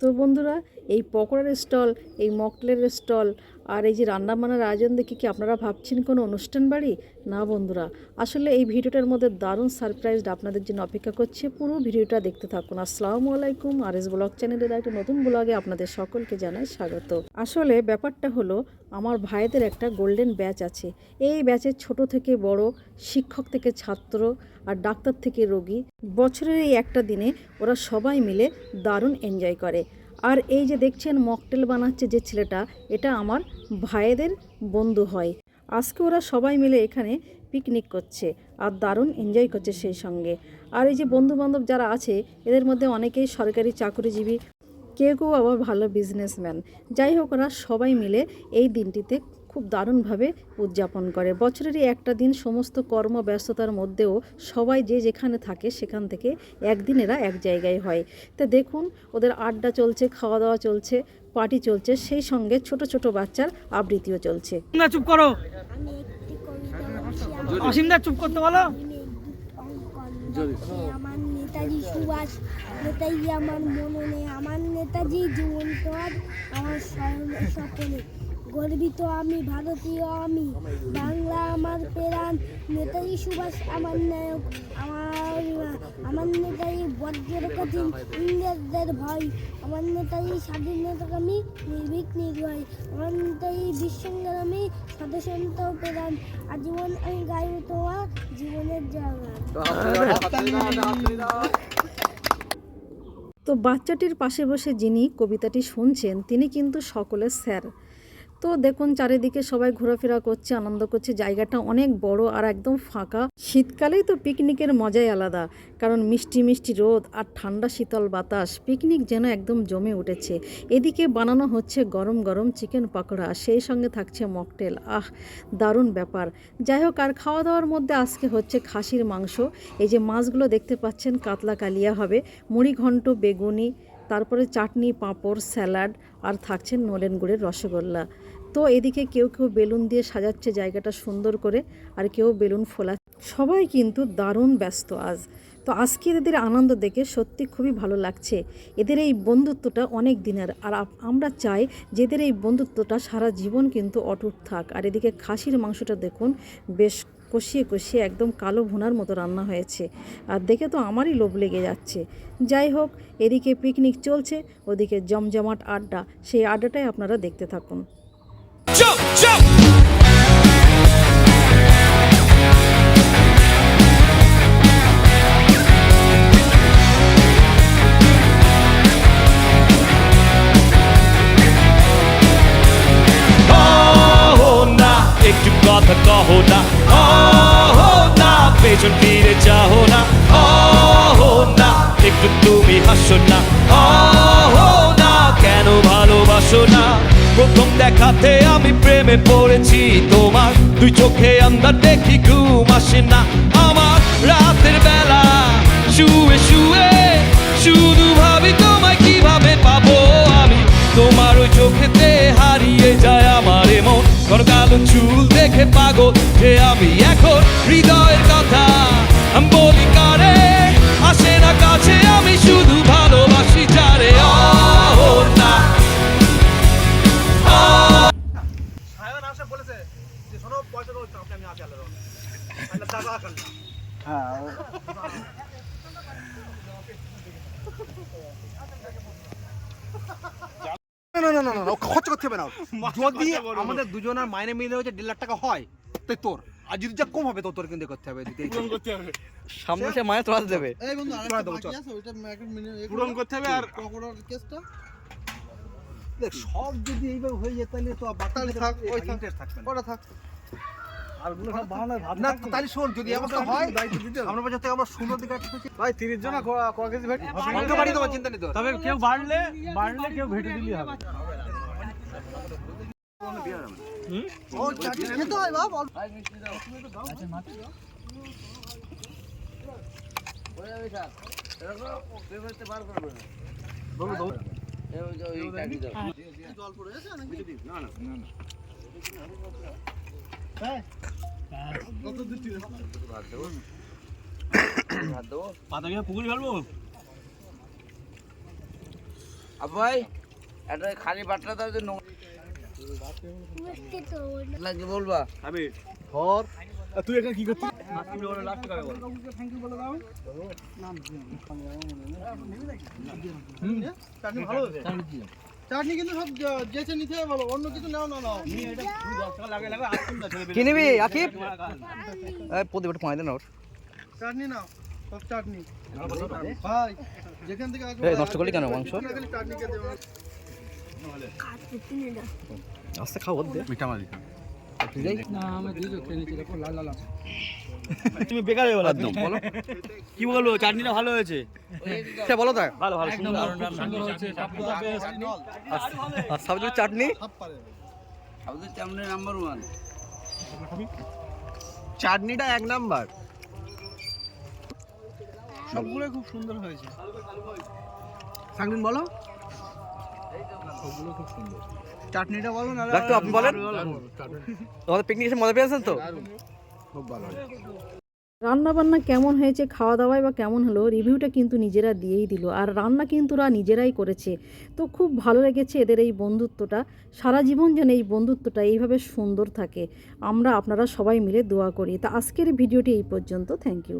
তো বন্ধুরা, এই পকোড়ার স্টল, এই মকলের স্টল আর এই যে রান্নাবান্নার আয়োজন দেখে কি আপনারা ভাবছেন কোনো অনুষ্ঠান বাড়ি? না বন্ধুরা, আসলে এই ভিডিওটার মধ্যে দারুণ সারপ্রাইজ আপনাদের জন্য অপেক্ষা করছে। পুরো ভিডিওটা দেখতে থাকুন। আসসালামু আলাইকুম আর এস ব্লগ চ্যানেলের একটা নতুন ব্লগে আপনাদের সকলকে জানাই স্বাগত। আসলে ব্যাপারটা হলো, আমার ভাইদের একটা গোল্ডেন ব্যাচ আছে। এই ব্যাচের ছোট থেকে বড় শিক্ষক থেকে ছাত্র আর ডাক্তার থেকে রোগী। বছরের এই একটা দিনে ওরা সবাই মিলে দারুণ এনজয় করে। আর এই যে দেখছেন মকটেল বানাচ্ছে যে ছেলেটা, এটা আমার ভাইয়েদের বন্ধু হয়। আজকে ওরা সবাই মিলে এখানে পিকনিক করছে আর দারুণ এনজয় করছে সেই সঙ্গে। আর এই যে বন্ধু বান্ধব যারা আছে, এদের মধ্যে অনেকেই সরকারি চাকরিজীবী, কেউ কেউ আবার ভালো বিজনেসম্যান যাই হোক, ওরা সবাই মিলে এই দিনটিতে খুব দারুণভাবে উদযাপন করে। বছরেরই একটা দিন সমস্ত কর্মব্যস্ততার মধ্যেও সবাই যে যেখানে থাকে সেখান থেকে একদিন এরা এক জায়গায় হয়। তা দেখুন ওদের আড্ডা চলছে খাওয়া দাওয়া চলছে পার্টি চলছে সেই সঙ্গে ছোট ছোট বাচ্চার আবৃত্তিও চলছে। চুপ করো। অসীমদা চুপ করতে বলো। আমার নেতাজি সুভাষ নেতাজি আমার মননে আমার নেতাজি জীবন্ত আমার স্বয়ং স্বপনে গর্বিত আমি, ভারতীয় আমি। বাংলা আমার প্রাণ। নেতাজি সুভাষ আমার নায়ক। আমার আমার নেতাজি বজ্রের কঠিন ইংরেজদের ভয়। আমার নেতাজি স্বাধীনতাকামী নির্ভীক নির্ভয়। আমার নেতাজি বিশ্বঙ্গরামী সদস্যন্ত প্রাণ। আজীবন আমি গাইব তোমার জীবনের জায়গা। তো বাচ্চাটির পাশে বসে যিনি কবিতাটি শুনছেন, তিনি কিন্তু সকলের স্যার। তো দেখুন চারিদিকে সবাই ঘোরাফেরা করছে, আনন্দ করছে। জায়গাটা অনেক বড় আর একদম ফাঁকা। শীতকালেই তো পিকনিকের মজাই আলাদা, কারণ মিষ্টি মিষ্টি রোদ আর ঠান্ডা শীতল বাতাস পিকনিক যেন একদম জমে উঠেছে। এদিকে বানানো হচ্ছে গরম গরম চিকেন পকোড়া, সেই সঙ্গে থাকছে মকটেল। আহ, দারুণ ব্যাপার। যাই হোক, আর খাওয়া দাওয়ার মধ্যে আজকে হচ্ছে খাসির মাংস। এই যে মাছগুলো দেখতে পাচ্ছেন, কাতলা কালিয়া হবে, মুড়ি ঘন্ট, বেগুনি, তারপরে চাটনি, পাঁপড়, স্যালাড, আর থাকছে নলেন গুড়ের রসগোল্লা। তো এদিকে কেউ কেউ বেলুন দিয়ে সাজাচ্ছে জায়গাটা সুন্দর করে, আর কেউ বেলুন ফোলা সবাই কিন্তু দারুণ ব্যস্ত আজ। তো আজকে এদের আনন্দ দেখে সত্যি খুবই ভালো লাগছে। এদের এই বন্ধুত্বটা অনেক দিনের, আর আমরা চাই যে এদের এই বন্ধুত্বটা সারা জীবন কিন্তু অটুট থাক। আর এদিকে খাসির মাংসটা দেখুন, বেশ কষিয়ে কষিয়ে একদম কালো ভুনার মতো রান্না হয়েছে। আর দেখে তো আমারই লোভ লেগে যাচ্ছে। যাই হোক, এদিকে পিকনিক চলছে, ওদিকে জমজমাট আড্ডা, সেই আড্ডাটাই আপনারা দেখতে থাকুন। Jump, jump. একটু কথা কহো না। Oh, না পেছন ফিরে যাও না। Oh, না একটু তুমি হাসো না। Oh, না কেন ভালোবাসো না? প্রথম দেখাতে আমি প্রেমে পড়েছি তোমার। দুই চোখে আন্দার দেখি ঘুম আসে না। আমার রাতের বেলা শুয়ে শুয়ে শুধু ভাবি তোমায় কীভাবে পাবো আমি। তোমার ওই চোখেতে হারিয়ে যায় আমার এমন। কোন কালো চুল দেখে পাগল যে আমি এখন। হৃদয়ের কথা বলি কারে আসে না কাছে আমি শুধু ভালোবাসি। না। না না না খরচ করতে হবে না। যদি আমাদের দুজনের মাইনে মিলে হচ্ছে দেড় লাখ টাকা হয় তাই তোর। আর যদি যা কম হবে তো তোর কিন্তু করতে হবে দিতে করতে হবে। সামনে সে মায়ের তোলা দেবে। এই বন্ধু আরেকটা বাকি আছে ওইটা পূরণ করতে হবে আর- পকোড়ার কেসটা? দেখ সব যদি এইভাবে হয়ে যেত তাহলে তো তাহলে থাক, ওই থাক। ওটা থাক। না তাহলে শোন যদি অবস্থা হয় আমরা বাজার থেকে আমরা সুন্দর দিকে ভাই তিরিশ জন ক কেজি ভেট অঙ্ক বাড়ি তোমার চিন্তা নেই তো। তবে কেউ বাড়লে বাড়লে ভেটে হবে। জল পড়ে গেছে ছিল পাতা গিয়ে পুকুর ফেলব? আবাই একটা খালি বাটলা দাও যে নোংরা বুঝতে তো না। লাগে বলবা ধর তুই এখানে কি করছিস? ভালো চাটনি কিন্তু সব যে- যেচে নিতে হবে বলো অন্য কিছু নাও না নাও। কি নিবি আকিব। প্রদীপ একটু পানি দেন ওর। চাটনি নাও সব চাটনি। ভাই যেখান থেকে আসবে এই, নষ্ট করলি কেন মাংস? খালি চাটনি খেতে মিঠা খাতে তুমি না বেকার হয়ে গেল একদম। বলো কি বলব চাটনিটা ভালো হয়েছে? বলো তা। ভালো ভালো সুন্দর। আর সবজি চাটনি? সব পারে। নাম্বার ওয়ান চাটনিটা এক নাম্বার। সবগুলো খুব সুন্দর হয়েছে। সাংদিন বলো। চাটনিটা বলো না ডাক্তার আপনি বলেন। তোমাদের পিকনিক এসে মজা পেয়েছেন তো? রান্না বান্না কেমন হয়েছে খাওয়া দাওয়ায় বা কেমন হলো রিভিউটা কিন্তু নিজেরা দিয়েই দিল। আর রান্না কিন্তু ওরা নিজেরাই করেছে। তো খুব ভালো লেগেছে এদের এই বন্ধুত্বটা। সারা জীবন যেন এই বন্ধুত্বটা এইভাবে সুন্দর থাকে। আমরা আপনারা সবাই মিলে দোয়া করি। তা আজকের ভিডিওটি এই পর্যন্ত। Thank you